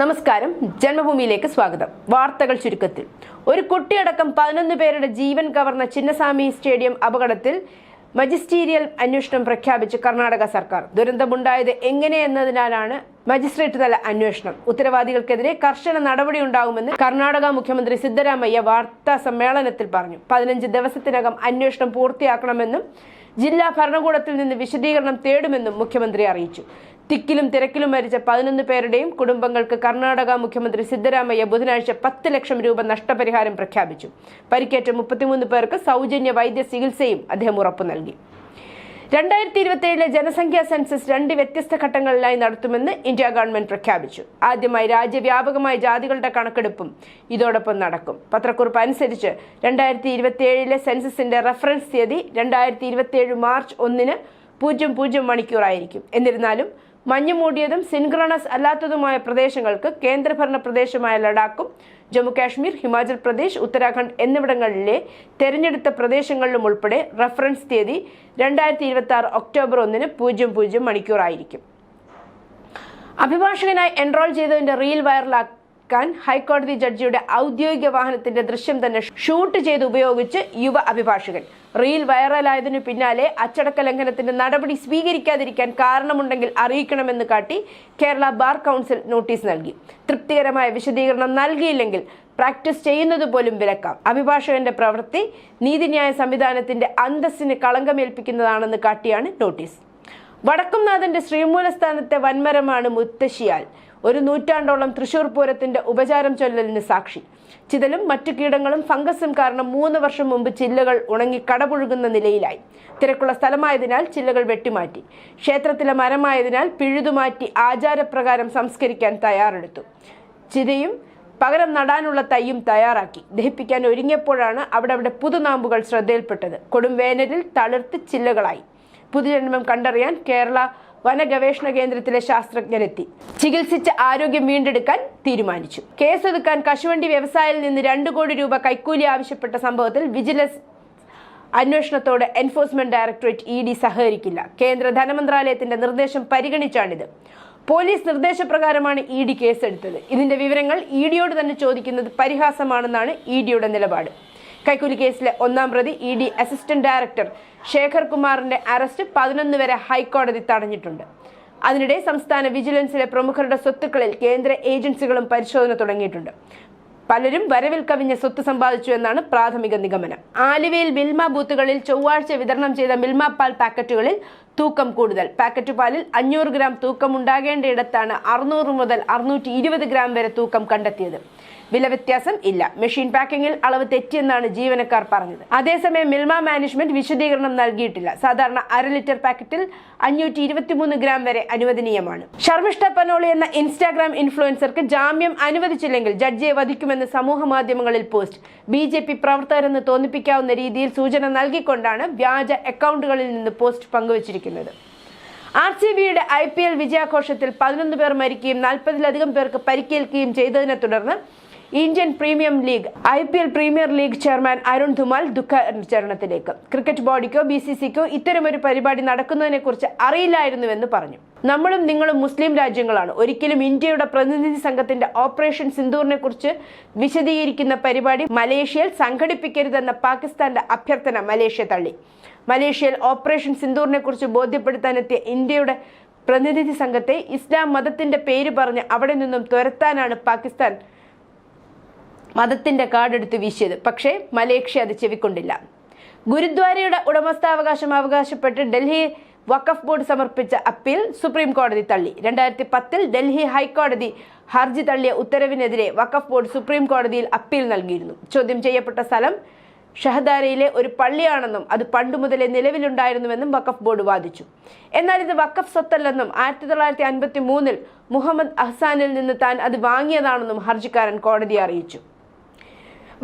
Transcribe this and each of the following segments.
നമസ്കാരം. ജന്മഭൂമിയിലേക്ക് സ്വാഗതം. വാർത്തകൾ ചുരുക്കത്തിൽ. ഒരു കുട്ടിയടക്കം പതിനൊന്ന് പേരുടെ ജീവൻ കവർന്ന ചിന്നസ്വാമി സ്റ്റേഡിയം അപകടത്തിൽ മജിസ്റ്റീരിയൽ അന്വേഷണം പ്രഖ്യാപിച്ച് കർണാടക സർക്കാർ. ദുരന്തമുണ്ടായത് എങ്ങനെയെന്നതിനാലാണ് മജിസ്ട്രേറ്റ് തല അന്വേഷണം. ഉത്തരവാദികൾക്കെതിരെ കർശന നടപടി ഉണ്ടാകുമെന്ന് കർണാടക മുഖ്യമന്ത്രി സിദ്ധരാമയ്യ വാർത്താ സമ്മേളനത്തിൽ പറഞ്ഞു. പതിനഞ്ച് ദിവസത്തിനകം അന്വേഷണം പൂർത്തിയാക്കണമെന്നും ജില്ലാ ഭരണകൂടത്തിൽ നിന്ന് വിശദീകരണം തേടുമെന്നും മുഖ്യമന്ത്രി അറിയിച്ചു. തിക്കിലും തിരക്കിലും മരിച്ച പതിനൊന്ന് പേരുടെയും കുടുംബങ്ങൾക്ക് കർണാടക മുഖ്യമന്ത്രി സിദ്ധരാമയ്യ ബുധനാഴ്ച പത്ത് ലക്ഷം രൂപ നഷ്ടപരിഹാരം പ്രഖ്യാപിച്ചു. പരിക്കേറ്റ മുപ്പത്തിമൂന്ന് പേർക്ക് സൗജന്യ വൈദ്യ ചികിത്സയും അദ്ദേഹം ഉറപ്പു നൽകി. രണ്ടായിരത്തി ഇരുപത്തിയേഴിലെ ജനസംഖ്യാ സെൻസസ് രണ്ട് വ്യത്യസ്ത ഘട്ടങ്ങളിലായി നടത്തുമെന്ന് ഇന്ത്യ ഗവൺമെന്റ് പ്രഖ്യാപിച്ചു. ആദ്യമായി രാജ്യവ്യാപകമായ ജാതികളുടെ കണക്കെടുപ്പും ഇതോടൊപ്പം നടക്കും. പത്രക്കുറിപ്പ് അനുസരിച്ച് രണ്ടായിരത്തി ഇരുപത്തിയേഴിലെ സെൻസസിന്റെ റഫറൻസ് തീയതി രണ്ടായിരത്തി ഇരുപത്തിയേഴ് മാർച്ച് ഒന്നിന് പൂജ്യം പൂജ്യം മണിക്കൂറായിരിക്കും. എന്നിരുന്നാലും മഞ്ഞ് മൂടിയതും സിൻക്രണസ് അല്ലാത്തതുമായ പ്രദേശങ്ങൾക്ക് കേന്ദ്രഭരണ പ്രദേശമായ ലഡാക്കും ജമ്മുകാശ്മീർ ഹിമാചൽ പ്രദേശ് ഉത്തരാഖണ്ഡ് എന്നിവിടങ്ങളിലെ തെരഞ്ഞെടുത്ത പ്രദേശങ്ങളിലും ഉൾപ്പെടെ റഫറൻസ് തീയതി രണ്ടായിരത്തി ഇരുപത്തി ആറ് ഒക്ടോബർ ഒന്നിന് പൂജ്യം പൂജ്യം മണിക്കൂറായിരിക്കും. അഭിഭാഷകനായി എൻറോൾ ചെയ്തതിന്റെ റീൽ വൈറലാക്കാൻ ഹൈക്കോടതി ജഡ്ജിയുടെ ഔദ്യോഗിക വാഹനത്തിന്റെ ദൃശ്യം തന്നെ ഷൂട്ട് ചെയ്ത് ഉപയോഗിച്ച് യുവ അഭിഭാഷകൻ. റീൽ വൈറലായതിനു പിന്നാലെ അച്ചടക്ക ലംഘനത്തിന്റെ നടപടി സ്വീകരിക്കാതിരിക്കാൻ കാരണമുണ്ടെങ്കിൽ അറിയിക്കണമെന്ന് കാട്ടി കേരള ബാർ കൗൺസിൽ നോട്ടീസ് നൽകി. തൃപ്തികരമായ വിശദീകരണം നൽകിയില്ലെങ്കിൽ പ്രാക്ടീസ് ചെയ്യുന്നത് പോലും വിലക്കാം. അഭിഭാഷകന്റെ പ്രവൃത്തി നീതിന്യായ സംവിധാനത്തിന്റെ അന്തസ്സിന് കളങ്കമേൽപ്പിക്കുന്നതാണെന്ന് കാട്ടിയാണ് നോട്ടീസ്. വടക്കുംനാഥന്റെ ശ്രീമൂലസ്ഥാനത്തെ വൻമരമാണ് മുത്തശ്ശിയാൽ. ഒരു നൂറ്റാണ്ടോളം തൃശൂർ പൂരത്തിന്റെ ഉപചാരം ചൊല്ലലിന് സാക്ഷി. ചിതലും മറ്റു കീടങ്ങളും ഫംഗസും കാരണം മൂന്ന് വർഷം മുമ്പ് ചില്ലകൾ ഉണങ്ങി കടപുഴുകുന്ന നിലയിലായി. തിരക്കുള്ള സ്ഥലമായതിനാൽ ചില്ലകൾ വെട്ടിമാറ്റി. ക്ഷേത്രത്തിലെ മരമായതിനാൽ പിഴുതുമാറ്റി ആചാരപ്രകാരം സംസ്കരിക്കാൻ തയ്യാറെടുത്തു. ചിതയും പകരം നടാനുള്ള തയ്യും തയ്യാറാക്കി. ദഹിപ്പിക്കാൻ ഒരുങ്ങിയപ്പോഴാണ് അവിടെ അവിടെ പുതുനാമ്പുകൾ ശ്രദ്ധയിൽപ്പെട്ടത്. കൊടും വേനലിൽ തളിർത്ത് ചില്ലകളായി. പുതുജന്മം കണ്ടറിയാൻ കേരള വന ഗവേഷണ കേന്ദ്രത്തിലെ ശാസ്ത്രജ്ഞരെത്തി. ചികിത്സിച്ച് ആരോഗ്യം വീണ്ടെടുക്കാൻ തീരുമാനിച്ചു. കേസെടുക്കാൻ കശുവണ്ടി വ്യവസായിയിൽ നിന്ന് രണ്ടു കോടി രൂപ കൈക്കൂലി ആവശ്യപ്പെട്ട സംഭവത്തിൽ വിജിലൻസ് അന്വേഷണത്തോട് എൻഫോഴ്സ്മെന്റ് ഡയറക്ടറേറ്റ് ഇ ഡി സഹകരിക്കില്ല. കേന്ദ്ര ധനമന്ത്രാലയത്തിന്റെ നിർദ്ദേശം പരിഗണിച്ചാണിത്. പോലീസ് നിർദ്ദേശപ്രകാരമാണ് ഇ ഡി കേസെടുത്തത്. ഇതിന്റെ വിവരങ്ങൾ ഇ ഡിയോട് തന്നെ ചോദിക്കുന്നത് പരിഹാസമാണെന്നാണ് ഇ ഡിയുടെ നിലപാട്. കൈക്കൂലി കേസിലെ ഒന്നാം പ്രതി E D assistant director Shekhar കുമാറിന്റെ അറസ്റ്റ് പതിനൊന്ന് വരെ ഹൈക്കോടതി തടഞ്ഞിട്ടുണ്ട്. അതിനിടെ സംസ്ഥാന വിജിലൻസിലെ പ്രമുഖരുടെ സ്വത്തുക്കളിൽ കേന്ദ്ര ഏജൻസികളും പരിശോധന തുടങ്ങിയിട്ടുണ്ട്. പലരും വരവിൽ കവിഞ്ഞ സ്വത്ത് സമ്പാദിച്ചു എന്നാണ് പ്രാഥമിക നിഗമനം. ആലുവയിൽ മിൽമ ബൂത്തുകളിൽ ചൊവ്വാഴ്ച വിതരണം ചെയ്ത മിൽമ പാൽ പാക്കറ്റുകളിൽ തൂക്കം കൂടുതൽ. പാക്കറ്റ് പാലിൽ അഞ്ഞൂറ് ഗ്രാം തൂക്കം ഉണ്ടാകേണ്ടയിടത്താണ് അറുന്നൂറ് മുതൽ അറുന്നൂറ്റി ഗ്രാം വരെ തൂക്കം കണ്ടെത്തിയത്. വില വ്യത്യാസം ഇല്ല. മെഷീൻ പാക്കിംഗിൽ അളവ് തെറ്റിയെന്നാണ് ജീവനക്കാർ പറഞ്ഞത്. അതേസമയം മിൽമ മാനേജ്മെന്റ് വിശദീകരണം നൽകിയിട്ടില്ല. സാധാരണ അര ലിറ്റർ പാക്കറ്റിൽ അഞ്ഞൂറ്റി ഇരുപത്തിമൂന്ന് ഗ്രാം വരെ അനുവദനീയമാണ്. ശർമിഷ്ഠ പനോളി എന്ന ഇൻസ്റ്റാഗ്രാം ഇൻഫ്ലുവൻസർക്ക് ജാമ്യം അനുവദിച്ചില്ലെങ്കിൽ ജഡ്ജിയെ വധിക്കുമെന്ന് സമൂഹ മാധ്യമങ്ങളിൽ പോസ്റ്റ്. ബി ജെ പി പ്രവർത്തകരെന്ന് തോന്നിപ്പിക്കാവുന്ന രീതിയിൽ സൂചന നൽകിക്കൊണ്ടാണ് വ്യാജ അക്കൗണ്ടുകളിൽ നിന്ന് പോസ്റ്റ് പങ്കുവച്ചിരിക്കുന്നത്. ആർ സി ബിയുടെ ഐ പി എൽ വിജയാഘോഷത്തിൽ പതിനൊന്ന് പേർ മരിക്കുകയും നാൽപ്പതിലധികം പേർക്ക് പരിക്കേൽക്കുകയും ചെയ്തതിനെ തുടർന്ന് Indian premium league I P L premier league chairman Arun Dhumal ദുഃഖാചരണത്തിലേക്ക്. Cricket ബോർഡിക്കോ ബി സി സിക്കോ ഇത്തരമൊരു പരിപാടി നടക്കുന്നതിനെക്കുറിച്ച് അറിയില്ലായിരുന്നുവെന്ന് പറഞ്ഞു. നമ്മളും നിങ്ങളും മുസ്ലിം രാജ്യങ്ങളാണ്. ഒരിക്കലും ഇന്ത്യയുടെ പ്രതിനിധി സംഘത്തിന്റെ ഓപ്പറേഷൻ സിന്ദൂറിനെ കുറിച്ച് വിശദീകരിക്കുന്ന പരിപാടി മലേഷ്യയിൽ സംഘടിപ്പിക്കരുതെന്ന പാകിസ്ഥാന്റെ അഭ്യർത്ഥന മലേഷ്യ തള്ളി. മലേഷ്യയിൽ ഓപ്പറേഷൻ സിന്ദൂറിനെ കുറിച്ച് ബോധ്യപ്പെടുത്താനെത്തിയ ഇന്ത്യയുടെ പ്രതിനിധി സംഘത്തെ ഇസ്ലാം മതത്തിന്റെ പേര് പറഞ്ഞ് അവിടെ നിന്നും തുരത്താനാണ് പാകിസ്ഥാൻ മതത്തിന്റെ കാർഡെടുത്ത് വീശിയത്. പക്ഷേ മലേഷ്യ അത് ചെവിക്കൊണ്ടില്ല. ഗുരുദ്വാരയുടെ ഉടമസ്ഥാവകാശം അവകാശപ്പെട്ട് ഡൽഹി വഖഫ് ബോർഡ് സമർപ്പിച്ച അപ്പീൽ സുപ്രീം കോടതി തള്ളി. രണ്ടായിരത്തി പത്തിൽ ഡൽഹി ഹൈക്കോടതി ഹർജി തള്ളിയ ഉത്തരവിനെതിരെ വഖഫ് ബോർഡ് സുപ്രീം കോടതിയിൽ അപ്പീൽ നൽകിയിരുന്നു. ചോദ്യം ചെയ്യപ്പെട്ട സ്ഥലം ഷഹദാരയിലെ ഒരു പള്ളിയാണെന്നും അത് പണ്ടു മുതലേ നിലവിലുണ്ടായിരുന്നുവെന്നും വഖഫ് ബോർഡ് വാദിച്ചു. എന്നാൽ ഇത് വഖഫ് സ്വത്തല്ലെന്നും ആയിരത്തി തൊള്ളായിരത്തി അൻപത്തി മൂന്നിൽ മുഹമ്മദ് അഹ്സാനിൽ നിന്ന് താൻ അത് വാങ്ങിയതാണെന്നും ഹർജിക്കാരൻ കോടതിയെ അറിയിച്ചു.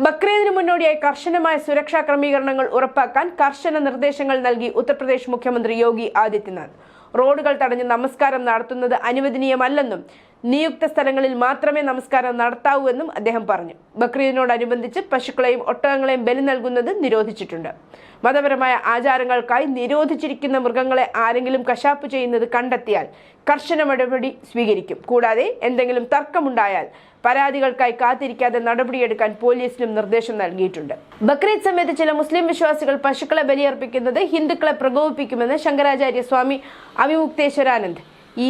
ബക്രീദിന് മുന്നോടിയായി കർശനമായ സുരക്ഷാ ക്രമീകരണങ്ങൾ ഉറപ്പാക്കാൻ കർശന നിർദ്ദേശങ്ങൾ നൽകി ഉത്തർപ്രദേശ് മുഖ്യമന്ത്രി യോഗി ആദിത്യനാഥ്. റോഡുകൾ തടഞ്ഞ് നമസ്കാരം നടത്തുന്നത് അനുവദനീയമല്ലെന്നും നിയുക്ത സ്ഥലങ്ങളിൽ മാത്രമേ നമസ്കാരം നടത്താവൂ എന്നും അദ്ദേഹം പറഞ്ഞു. ബക്രീദിനോടനുബന്ധിച്ച് പശുക്കളെയും ഒട്ടകങ്ങളെയും ബലി നൽകുന്നത് നിരോധിച്ചിട്ടുണ്ട്. മതപരമായ ആചാരങ്ങൾക്കായി നിരോധിച്ചിരിക്കുന്ന മൃഗങ്ങളെ ആരെങ്കിലും കശാപ്പ് ചെയ്യുന്നത് കണ്ടെത്തിയാൽ കർശന നടപടി സ്വീകരിക്കും. കൂടാതെ എന്തെങ്കിലും തർക്കമുണ്ടായാൽ പരാതികൾക്കായി കാത്തിരിക്കാതെ നടപടിയെടുക്കാൻ പോലീസിനും നിർദ്ദേശം നൽകിയിട്ടുണ്ട്. ബക്രീദ് സമയത്ത് ചില മുസ്ലിം വിശ്വാസികൾ പശുക്കളെ ബലിയർപ്പിക്കുന്നത് ഹിന്ദുക്കളെ പ്രകോപിപ്പിക്കുമെന്ന് ശങ്കരാചാര്യ സ്വാമി അവിമുക്തേശ്വരാനന്ദ് ഈ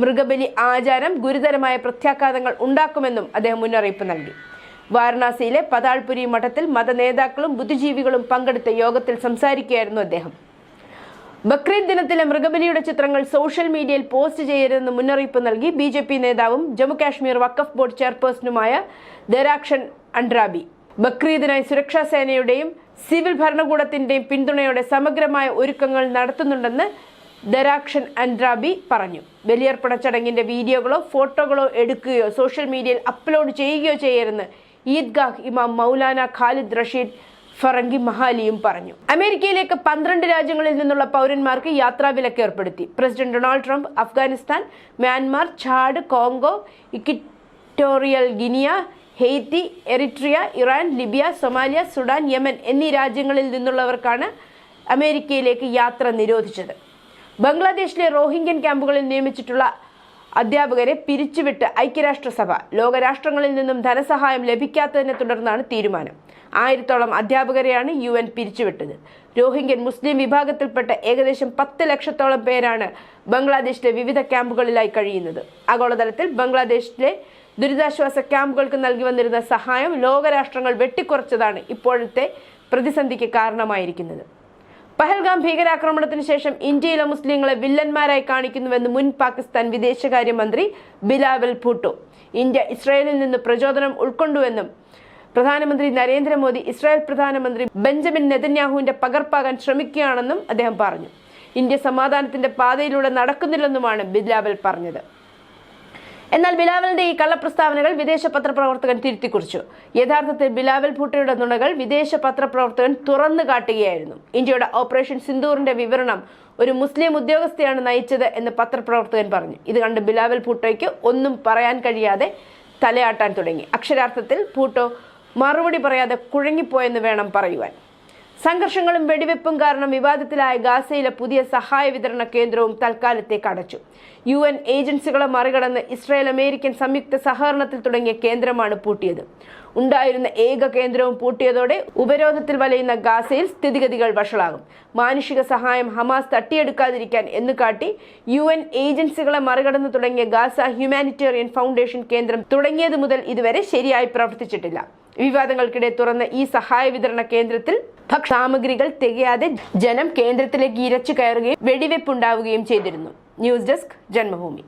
മൃഗബലി ആചാരം ഗുരുതരമായ പ്രത്യാഘാതങ്ങൾ ഉണ്ടാക്കുമെന്നും അദ്ദേഹം മുന്നറിയിപ്പ് നൽകി. വാരണാസിയിലെ പതാൾപുരി മഠത്തിൽ മതനേതാക്കളും ബുദ്ധിജീവികളും പങ്കെടുത്ത യോഗത്തിൽ സംസാരിക്കുകയായിരുന്നു അദ്ദേഹം. ബക്രീദ് ദിനത്തിലെ മൃഗബലിയുടെ ചിത്രങ്ങൾ സോഷ്യൽ മീഡിയയിൽ പോസ്റ്റ് ചെയ്യരുതെന്ന് മുന്നറിയിപ്പ് നൽകി ബി ജെ പി നേതാവും ജമ്മുകാശ്മീർ വഖഫ് ബോർഡ് ചെയർപേഴ്സണുമായ ദരാക്ഷൻ അൻഡ്രാബി ബക്രീദിനായി സുരക്ഷാ സേനയുടെയും സിവിൽ ഭരണകൂടത്തിന്റെയും പിന്തുണയോടെ സമഗ്രമായ ഒരുക്കങ്ങൾ നടത്തുന്നുണ്ടെന്ന് ദരാക്ഷൻ അൻഡ്രാബി പറഞ്ഞു. ബലിയർപ്പണ ചടങ്ങിന്റെ വീഡിയോകളോ ഫോട്ടോകളോ എടുക്കുകയോ സോഷ്യൽ മീഡിയയിൽ അപ്ലോഡ് ചെയ്യുകയോ ചെയ്യരുതെന്ന് ഈദ്ഗാഹ് ഇമാം മൗലാന ഖാലിദ് റഷീദ് ഫറങ്കി മഹാലിയും പറഞ്ഞു. അമേരിക്കയിലേക്ക് പന്ത്രണ്ട് രാജ്യങ്ങളിൽ നിന്നുള്ള പൗരന്മാർക്ക് യാത്രാവിലക്ക് ഏർപ്പെടുത്തി. President Donald Trump Afghanistan Myanmar Chad Congo Equatorial Guinea Haiti Eritrea Iran Libya Somalia Sudan Yemen എന്നീ രാജ്യങ്ങളിൽ നിന്നുള്ളവർക്കാണ് അമേരിക്കയിലേക്ക് യാത്ര നിരോധിച്ചത്. ബംഗ്ലാദേശിലെ റോഹിംഗ്യൻ ക്യാമ്പുകളിൽ നിയമിച്ചിട്ടുള്ള അധ്യാപകരെ പിരിച്ചുവിട്ട് ഐക്യരാഷ്ട്രസഭ ലോകരാഷ്ട്രങ്ങളിൽ നിന്നും ധനസഹായം ലഭിക്കാത്തതിനെ തുടർന്നാണ് തീരുമാനം. ആയിരത്തോളം അധ്യാപകരെയാണ് യു എൻ പിരിച്ചുവിട്ടത്. രോഹിംഗ്യൻ മുസ്ലിം വിഭാഗത്തിൽപ്പെട്ട ഏകദേശം പത്ത് ലക്ഷത്തോളം പേരാണ് ബംഗ്ലാദേശിലെ വിവിധ ക്യാമ്പുകളിലായി കഴിയുന്നത്. ആഗോളതലത്തിൽ ബംഗ്ലാദേശിലെ ദുരിതാശ്വാസ ക്യാമ്പുകൾക്ക് നൽകി വന്നിരുന്ന സഹായം ലോകരാഷ്ട്രങ്ങൾ വെട്ടിക്കുറച്ചതാണ് ഇപ്പോഴത്തെ പ്രതിസന്ധിക്ക് കാരണമായിരിക്കുന്നത്. പഹൽഗാം ഭീകരാക്രമണത്തിന് ശേഷം ഇന്ത്യയിലെ മുസ്ലിങ്ങളെ വില്ലന്മാരായി കാണിക്കുന്നുവെന്ന് മുൻ പാകിസ്ഥാൻ വിദേശകാര്യമന്ത്രി ബിലാവൽ ഭൂട്ടോ. ഇന്ത്യ ഇസ്രായേലിൽ നിന്ന് പ്രചോദനം ഉൾക്കൊണ്ടുവെന്നും പ്രധാനമന്ത്രി നരേന്ദ്രമോദി ഇസ്രായേൽ പ്രധാനമന്ത്രി ബെഞ്ചമിൻ നെതന്യാഹുവിന്റെ പകർപ്പാകാൻ ശ്രമിക്കുകയാണെന്നും അദ്ദേഹം പറഞ്ഞു. ഇന്ത്യ സമാധാനത്തിന്റെ പാതയിലൂടെ നടക്കുന്നില്ലെന്നുമാണ് ബിലാവൽ പറഞ്ഞത്. എന്നാൽ ബിലാവലിന്റെ ഈ കള്ളപ്രസ്താവനകൾ വിദേശ പത്രപ്രവർത്തകൻ തിരുത്തിക്കുറിച്ചു. യഥാർത്ഥത്തിൽ ബിലാവൽ ഭൂട്ടയുടെ നുണകൾ വിദേശ പത്രപ്രവർത്തകൻ തുറന്നു കാട്ടുകയായിരുന്നു. ഇന്ത്യയുടെ ഓപ്പറേഷൻ സിന്ദൂറിന്റെ വിവരണം ഒരു മുസ്ലിം ഉദ്യോഗസ്ഥയാണ് നയിച്ചത് എന്ന് പത്രപ്രവർത്തകൻ പറഞ്ഞു. ഇത് കണ്ട് ബിലാവൽ ഭൂട്ടോയ്ക്ക് ഒന്നും പറയാൻ കഴിയാതെ തലയാട്ടാൻ തുടങ്ങി. അക്ഷരാർത്ഥത്തിൽ ഭൂട്ടോ മറുപടി പറയാതെ കുഴങ്ങിപ്പോയെന്ന് വേണം പറയുവാൻ. സംഘർഷങ്ങളും വെടിവെപ്പും കാരണം വിവാദത്തിലായ ഗാസയിലെ പുതിയ സഹായ വിതരണ കേന്ദ്രവും തൽക്കാലത്തേക്ക് അടച്ചു. യു എൻ ഏജൻസികളെ മറികടന്ന് ഇസ്രായേൽ അമേരിക്കൻ സംയുക്ത സഹകരണത്തിൽ തുടങ്ങിയ കേന്ദ്രമാണ് പൂട്ടിയത്. ഉണ്ടായിരുന്ന ഏക കേന്ദ്രവും പൂട്ടിയതോടെ ഉപരോധത്തിൽ വലയുന്ന ഗാസയിൽ സ്ഥിതിഗതികൾ വഷളാകും. മാനുഷിക സഹായം ഹമാസ് തട്ടിയെടുക്കാതിരിക്കാൻ എന്ന് കാട്ടി യു എൻ ഏജൻസികളെ മറികടന്ന് തുടങ്ങിയ ഗാസ ഹ്യൂമാനിറ്റേറിയൻ ഫൗണ്ടേഷൻ കേന്ദ്രം തുടങ്ങിയത് മുതൽ ഇതുവരെ ശരിയായി പ്രവർത്തിച്ചിട്ടില്ല. വിവാദങ്ങൾക്കിടെ തുറന്ന ഈ സഹായ വിതരണ കേന്ദ്രത്തിൽ ഭക്ഷസാമഗ്രികൾ തികയാതെ ജനം കേന്ദ്രത്തിലേക്ക് ഇരച്ചു കയറുകയും വെടിവെപ്പുണ്ടാവുകയും ചെയ്തിരുന്നു. News desk Janmabhumi.